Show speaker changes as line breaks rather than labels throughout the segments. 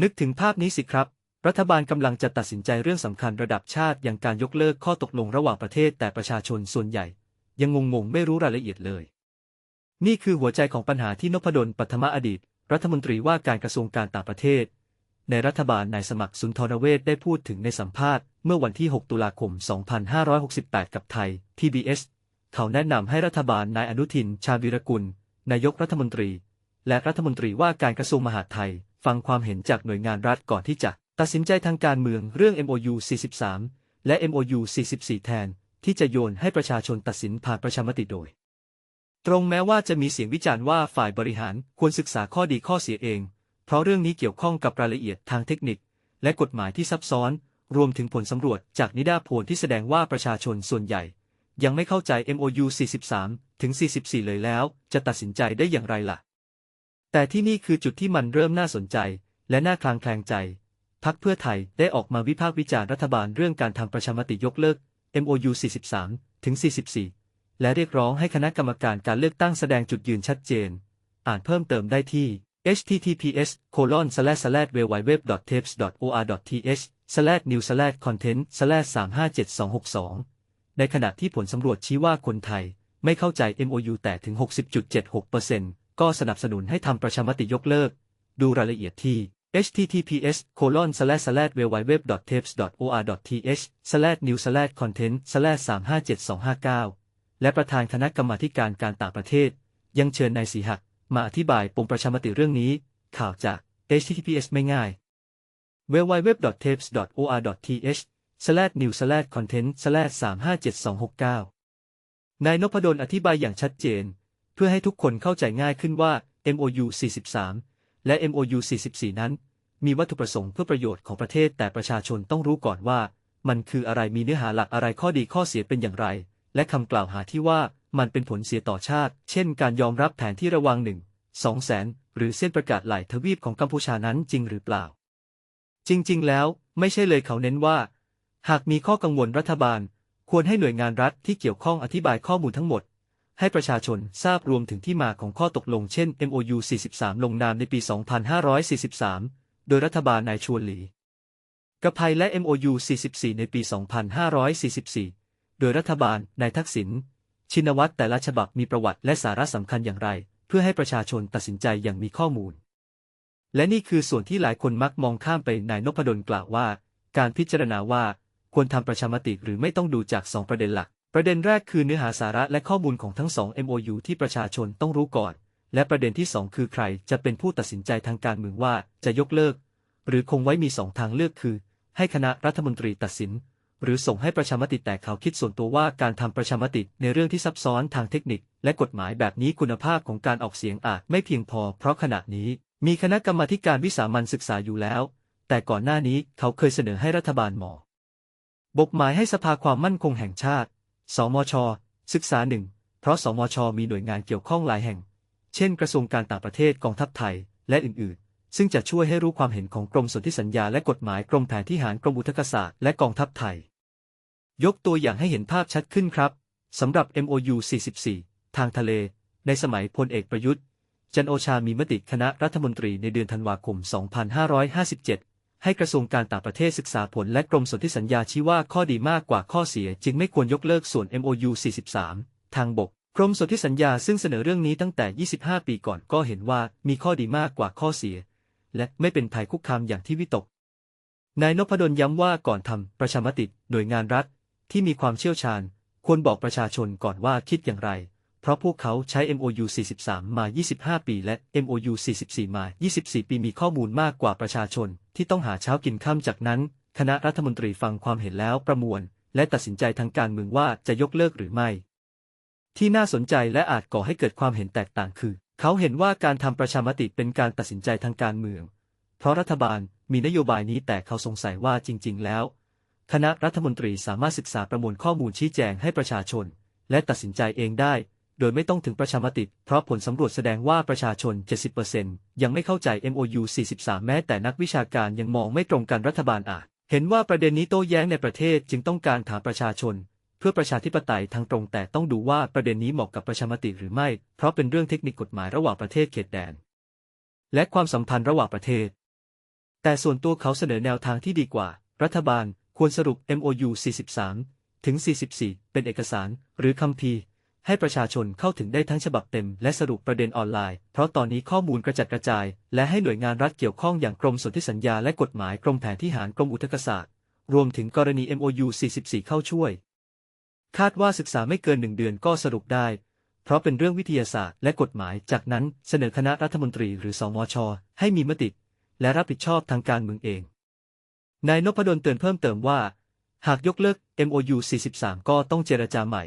นึกถึงภาพนี้สิครับ รัฐบาลกำลังจะตัดสินใจเรื่องสำคัญระดับชาติ อย่างการยกเลิกข้อตกลงระหว่างประเทศแต่ประชาชนส่วนใหญ่ ยังงงๆ ไม่รู้รายละเอียดเลย นี่คือหัวใจของปัญหาที่นพดลปัทมอดีต รัฐมนตรีว่าการกระทรวงการต่างประเทศ ในรัฐบาลนายสมัครสุนทรเวชได้พูดถึงในสัมภาษณ์เมื่อวันที่ 6 ตุลาคม 2568 กับไทย PBS เขาแนะนำให้รัฐบาลนายอนุทิน ชาญวิรกุล นายกรัฐมนตรี และรัฐมนตรีว่าการกระทรวงมหาดไทย ฟังความเห็นจากหน่วยงานรัฐก่อนที่จะตัดสินใจทางการเมืองเรื่อง MOU 43 และ MOU 44 แทน ที่จะโยนให้ประชาชนตัดสินผ่านประชามติโดย ตรงแม้ว่าจะมีเสียงวิจารณ์ว่าฝ่ายบริหารควรศึกษาข้อดีข้อเสียเอง เพราะเรื่องนี้เกี่ยวข้องกับรายละเอียดทางเทคนิค และกฎหมายที่ซับซ้อน รวมถึงผลสำรวจจากนิดาโพลที่แสดงว่าประชาชนส่วนใหญ่ ยังไม่เข้าใจ MOU 43 ถึง 44 เลยแล้ว จะตัดสินใจได้อย่างไรล่ะ แต่ที่นี่คือจุดที่มันเริ่มน่าสนใจ และน่าคลางแคลงใจ พักเพื่อไทยได้ออกมาวิพากษ์วิจารณ์รัฐบาลเรื่องการทำประชามติยกเลิก MOU 43 ถึง 44 และเรียกร้องให้คณะกรรมการการเลือกตั้งแสดงจุดยืนชัดเจน อ่านเพิ่มเติมได้ที่ https colon slash slash www.tapes or th slash new slash content slash 357262 ในขณะที่ผลสำรวจชี้ว่าคนไทยไม่เข้าใจ MOU แต่ถึง 60.76% ก็สนับสนุนให้ทำประชามติยกเลิก ดูรายละเอียดที่ https colon slash slash www.tapes or th slash new slash content slash 357259 และประธานคณะกรรมาการการต่างประเทศ ยังเชิญนายสีหัก มาอธิบายปมประชามติเรื่องนี้ ข่าวจาก https ไม่ง่าย www.tapes.or.th slash new slash content slash 357269 นายนพดลอธิบายอย่างชัดเจน พื่อให้ทุกคนเข้าใจง่ายขึ้นว่า MOU 43 และ MOU 44 นั้น มีวัตถุประสงค์เพื่อประโยชน์ของประเทศแต่ประชาชนต้องรู้ก่อนว่า มันคืออะไรมีเนื้อหาหลักอะไรข้อดีข้อเสียเป็นอย่างไร และคำกล่าวหาที่ว่ามันเป็นผลเสียต่อชาติ เช่น การยอมรับแผนที่ระวังหนึ่งสองแสนหรือเส้นประกาศหลายทวีปของกัมพูชานั้นจริงหรือเปล่า จริง ๆ แล้ว ไม่ใช่เลยเขาเน้นว่า หากมีข้อกังวลรัฐบาล ควรให้หน่วยงานรัฐที่เกี่ยวข้องอธิบายข้อมูลทั้งหมด ให้ประชาชนทราบรวมถึงที่มาของข้อตกลงเช่น MOU 43 ลงนามในปี 2543 โดยรัฐบาลนายชวนหลีกภัยและ MOU 44 ในปี 2544 โดยรัฐบาลนายทักษิณ ชินวัตรแต่ละฉบับมีประวัติและสาระสำคัญอย่างไร เพื่อให้ประชาชนตัดสินใจอย่างมีข้อมูล และนี่คือส่วนที่หลายคนมักมองข้ามไปนายนพดลกล่าวว่า การพิจารณาว่าควรทำประชามติหรือไม่ต้องดูจาก2ประเด็นหลัก ประเด็นแรกคือเนื้อหาสาระและข้อมูลของทั้งสอง MOU ที่ประชาชนต้องรู้ก่อน และประเด็นที่ 2 คือใครจะเป็นผู้ตัดสินใจทางการเมืองว่าจะยกเลิก หรือคงไว้มีสองทางเลือกคือ ให้คณะรัฐมนตรีตัดสิน หรือส่งให้ประชามติแต่เขาคิดส่วนตัวว่าการทำประชามติในเรื่องที่ซับซ้อนทางเทคนิค และกฎหมายแบบนี้คุณภาพของการออกเสียงอาจไม่เพียงพอ เพราะขณะนี้ มีคณะกรรมาการวิสามัญศึกษาอยู่แล้ว แต่ก่อนหน้านี้เขาเคยเสนอให้รัฐบาลหมอบกหมายให้สภาความมั่นคงแห่งชาติ สมช ศึกษาหนึ่งเพราะสมช มีหน่วยงานเกี่ยวข้องหลายแห่ง เช่น กระทรวงการต่างประเทศกองทัพไทย และอื่น ๆ ซึ่งจะช่วยให้รู้ความเห็นของกรมสนธิสัญญาและกฎหมายกรมแผนที่หารกรมอุทกศาสตร์และกองทัพไทย ยกตัวอย่างให้เห็นภาพชัดขึ้นครับสำหรับ MOU 44 ทางทะเล ในสมัยพลเอกประยุทธ์ จันโอชามีมติคณะรัฐมนตรีในเดือนธันวาคม 2557 ให้กระทรวงการต่างประเทศศึกษาผลและกรมสนธิสัญญาชี้ว่าข้อดีมากกว่าข้อเสีย จึงไม่ควรยกเลิกส่วน MOU 43 ทางบก กรมสนธิสัญญาซึ่งเสนอเรื่องนี้ตั้งแต่ 25 ปีก่อนก็เห็นว่ามีข้อดีมากกว่าข้อเสีย และไม่เป็นภัยคุกคามอย่างที่วิตก นายนพดลย้ำว่าก่อนทำประชามติหน่วยงานรัฐ ที่มีความเชี่ยวชาญ ควรบอกประชาชนก่อนว่าคิดอย่างไร เพราะพวกเขาใช้ MOU 43 มา 25 ปี และ MOU 44 มา 24 ปีมีข้อมูลมากกว่าประชาชน ที่ต้องหาเช้ากินค่ำจากนั้น คณะรัฐมนตรีฟังความเห็นแล้วประมวล และตัดสินใจทางการเมืองว่าจะยกเลิกหรือไม่ ที่น่าสนใจและอาจก่อให้เกิดความเห็นแตกต่างคือ เขาเห็นว่าการทำประชามติเป็นการตัดสินใจทางการเมือง เพราะรัฐบาลมีนโยบายนี้แต่เขาสงสัยว่าจริง ๆ แล้ว คณะรัฐมนตรีสามารถศึกษาประมวลข้อมูลชี้แจงให้ประชาชน และตัดสินใจเองได้ โดยไม่ต้องถึงประชามติ เพราะผลสำรวจแสดงว่าประชาชน 70%ยังไม่เข้าใจ MOU 43 แม้แต่นักวิชาการยังมองไม่ตรงกันรัฐบาลอาจ เห็นว่าประเด็นนี้โต้แย้งในประเทศจึงต้องการถามประชาชน เพื่อประชาธิปไตยทางตรงแต่ต้องดูว่าประเด็นนี้เหมาะกับประชามติหรือไม่ เพราะเป็นเรื่องเทคนิคกฎหมายระหว่างประเทศเขตแดน และความสัมพันธ์ระหว่างประเทศ แต่ส่วนตัวเขาเสนอแนวทางที่ดีกว่า รัฐบาลควรสรุป MOU 43 ถึง 44 เป็นเอกสาร หรือคัมภี ให้ประชาชนเข้าถึงได้ทั้งฉบับเต็มและสรุปประเด็นออนไลน์ เพราะตอนนี้ข้อมูลกระจัดกระจาย และให้หน่วยงานรัฐเกี่ยวข้องอย่างกรมสนธิสัญญาและกฎหมายกรมแผนที่หารกรมอุทกศาสตร์ รวมถึงกรณี MOU 44 เข้าช่วย คาดว่าศึกษาไม่เกินหนึ่งเดือนก็สรุปได้ เพราะเป็นเรื่องวิทยาศาสตร์และกฎหมาย จากนั้นเสนอคณะรัฐมนตรีหรือสมช ให้มีมติ และรับผิดชอบทางการเมืองเอง นายนพดลเตือนเพิ่มเติมว่า หากยกเลิก MOU 43 ก็ต้องเจรจาใหม่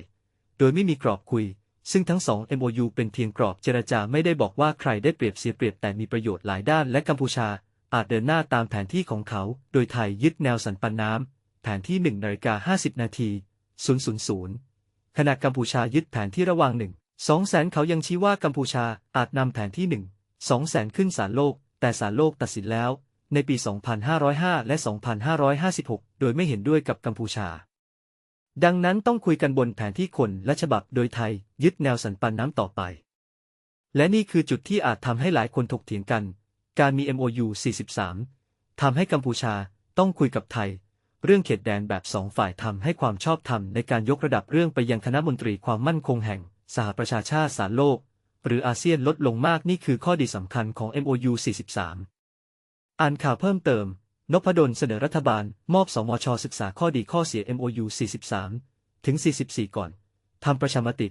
โดยไม่มีกรอบคุย ซึ่งทั้งสอง MOU เป็นเพียงกรอบเจรจาไม่ได้บอกว่าใครได้เปรียบเสียเปรียบแต่มีประโยชน์หลายด้านและกัมพูชา อาจเดินหน้าตามแผนที่ของเขา โดยไทยยึดแนวสันปันน้ำแผนที่1นาฬิกา50 นาที 000 ขณะกัมพูชายึดแผนที่ระหว่าง 1 2แสนเขายังชี้ว่ากัมพูชาอาจนำแผนที่ 1 2แสนขึ้นศาลโลก แต่ศาลโลกตัดสินแล้ว ในปี 2505 และ 2556 โดยไม่เห็นด้วยกับกัมพูชา ดังนั้นต้องคุยกันบนแผนที่คนและฉบับโดยไทย ยึดแนวสันปันน้ำต่อไป และนี่คือจุดที่อาจทำให้หลายคนถกเถียงกัน การมี MOU 43ทำให้กัมพูชาต้องคุยกับไทย เรื่องเขตแดนแบบสองฝ่ายทำให้ความชอบธรรมในการยกระดับเรื่องไปยังคณะมนตรีความมั่นคงแห่ง สหประชาชาติสารโลก หรืออาเซียนลดลงมากนี่คือข้อดีสำคัญของ MOU 43 อ่านข่าวเพิ่มเติม นพดลเสนอรัฐบาล มอบสมชศึกษาข้อดีข้อเสีย MOU 43 ถึง 44 ก่อน ทำประชามติ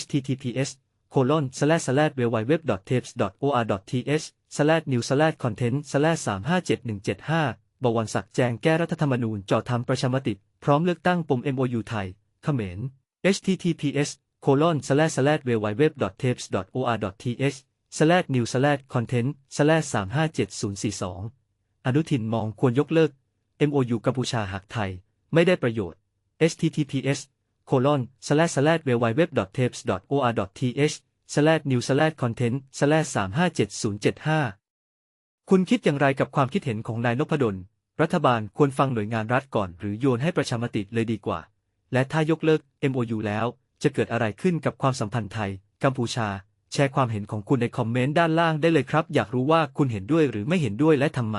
https colon slash slash www.tapes or th slash new slash content slash 357175 บวรศักดิ์แจงแก้รัฐธรรมนูญจอทำประชามติ พร้อมเลือกตั้งปม MOU ไทยเขมร https colon slash slash www.tapes or th slash new slash content slash 357042 อนุทินมองควรยกเลิก MOU กัมพูชาหากไทย ไม่ได้ประโยชน์ https colon slash slash www.tapes or th slash new slash content slash 357075 คุณคิดอย่างไรกับความคิดเห็นของนายนพดล รัฐบาลควรฟังหน่วยงานรัฐก่อน หรือโยนให้ประชามติเลยดีกว่า และถ้ายกเลิก MOU แล้วจะเกิดอะไรขึ้นกับความสัมพันธ์ไทย กัมพูชา แชร์ความเห็นของคุณในคอมเมนต์ด้านล่างได้เลยครับ อยากรู้ว่าคุณเห็นด้วยหรือไม่เห็นด้วยและทำไม